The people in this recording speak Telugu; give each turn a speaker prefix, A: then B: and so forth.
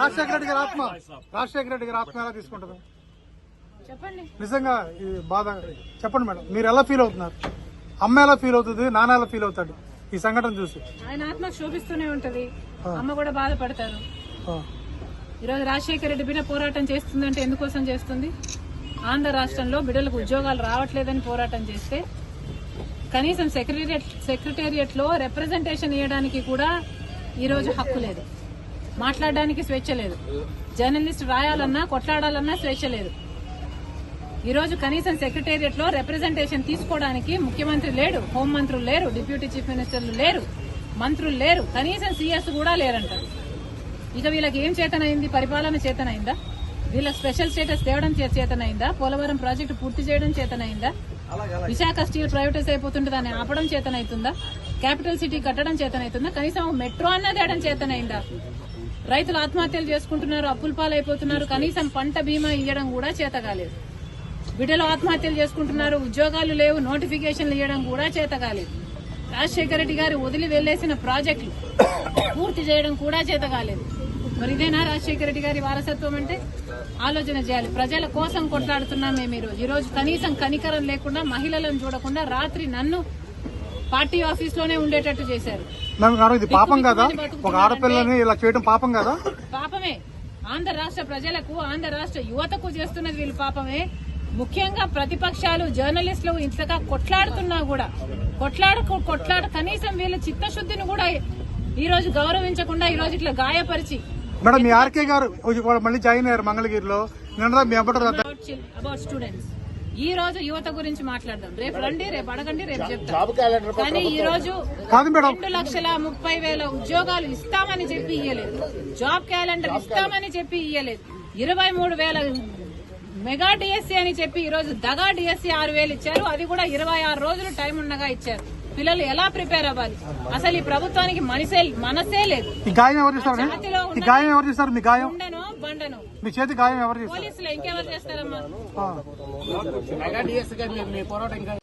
A: రాజశేఖర రెడ్డి గారి ఆత్మ. రాజశేఖర రెడ్డి గారి ఆత్మ ఎలా తీసుకుంటుంది?
B: చెప్పండి.
A: నిజంగా ఈ బాధ చెప్పండి మేడం. మీరు ఎలా ఫీల్ అవుతున్నారు? అమ్మ ఎలా ఫీల్ అవుతుంది? నాన్న ఎలా ఫీల్ అవుతాడు? ఈ సంఘటన చూసి.
B: ఆయన ఆత్మ శోభిస్తూనే ఉంటది. అమ్మ కూడా బాధపడతారు. ఈరోజు రాజశేఖర రెడ్డి బిడ్డ పోరాటం చేస్తుందంటే ఎందుకోసం చేస్తుంది? ఆంధ్ర రాష్ట్రంలో బిడ్డలకు ఉద్యోగాలు రావట్లేదని పోరాటం చేస్తే కనీసం సెక్రటేరియట్ సెక్రటేరియట్లో రిప్రజెంటేషన్ ఇవ్వడానికి కూడా ఈరోజు హక్కు లేదు. మాట్లాడడానికి స్వేచ్ఛ లేదు. జర్నలిస్ట్ రాయాలన్నా కొట్లాడాలన్నా స్వేచ్ఛ లేదు. ఈరోజు కనీసం సెక్రటేరియట్లో రిప్రజెంటేషన్ తీసుకోవడానికి ముఖ్యమంత్రి లేడు హోంమంత్రులు లేరు డిప్యూటీ చీఫ్ మినిస్టర్లు లేరు మంత్రులు లేరు కనీసం సీఎస్ కూడా లేరంటారు. ఇక వీళ్ళకి ఏం చేతనైంది? పరిపాలన చేతనైందా? వీళ్ళ స్పెషల్ స్టేటస్ తేవడం చేతనైందా? పోలవరం ప్రాజెక్టు పూర్తి చేయడం చేతనైందా? విశాఖ స్టీల్ ప్రైవేటైజ్ అయిపోతుంటే దాన్ని ఆపడం చేతనైతుందా? క్యాపిటల్ సిటీ కట్టడం చేతనైతుందా? కనీసం మెట్రో అన్నది తేయడం చేతనైందా? రైతులు ఆత్మహత్యలు చేసుకుంటున్నారు అప్పుల పాలైపోతున్నారు కనీసం పంట బీమా ఇవ్వడం కూడా చేత కాలేదు బిడ్డలు ఆత్మహత్యలు చేసుకుంటున్నారు ఉద్యోగాలు లేవు నోటిఫికేషన్లు ఇవ్వడం కూడా చేత కాలేదు రాజశేఖర రెడ్డి గారు వదిలి వెళ్ళేసిన ప్రాజెక్టులు పూర్తి చేయడం కూడా చేత కాలేదు మరి ఇదేనా రాజశేఖర రెడ్డి గారి వారసత్వం అంటే? ఆలోచన చేయాలి. ప్రజల కోసం కొట్లాడుతున్నాం మేము ఈరోజు. ఈరోజు కనీసం కనికరం లేకుండా మహిళలను చూడకుండా రాత్రి నన్ను పార్టీ ఆఫీస్లోనే ఉండేటట్టు చేశారు.
A: ఇది పాపం కదా? ఒక ఆడపిల్లని ఇలా చేయడం పాపం కదా?
B: పాపమే. ఆంధ్ర రాష్ట్ర ప్రజలకు ఆంధ్ర రాష్ట్ర యువతకు చేస్తున్నది వీళ్ళు పాపమే. ముఖ్యంగా ప్రతిపక్షాలు జర్నలిస్టులు ఇంతగా కొట్లాడుతున్నా కూడా కొట్లాడ కొట్లాడ కనీసం వీళ్ళ చిత్తశుద్ధిని కూడా ఈ రోజు గౌరవించకుండా ఈ రోజు ఇట్లా గాయపరిచి
A: మేడం మీ ఆర్కే గారు మళ్ళీ జాయిన్ అయ్యారు మంగళగిరిలో.
B: అబౌట్ స్టూడెంట్స్ ఈ రోజు యువత గురించి మాట్లాడదాం. రేపు రండి రేపు అడగండి రేపు చెప్తాం. కానీ ఈ రోజు రెండు లక్షల ముప్పై వేల ఉద్యోగాలు ఇస్తామని చెప్పి ఇయ్యలేదు. జాబ్ క్యాలెండర్ ఇస్తామని చెప్పి ఇయ్యలేదు. ఇరవై మూడు వేల మెగా డిఎస్సీ అని చెప్పి ఈ రోజు దగా డిఎస్సీ ఆరు వేలు ఇచ్చారు. అది కూడా ఇరవై ఆరు రోజులు టైం ఉండగా ఇచ్చారు. పిల్లలు ఎలా ప్రిపేర్ అవ్వాలి? అసలు ఈ ప్రభుత్వానికి మనసే మనసే లేదు.
A: మండను మీ చేతి గాయం ఎవరు
B: పోలీసులు ఇంకెవరు చేస్తారమ్మా?
C: పోరాటం ఇంకా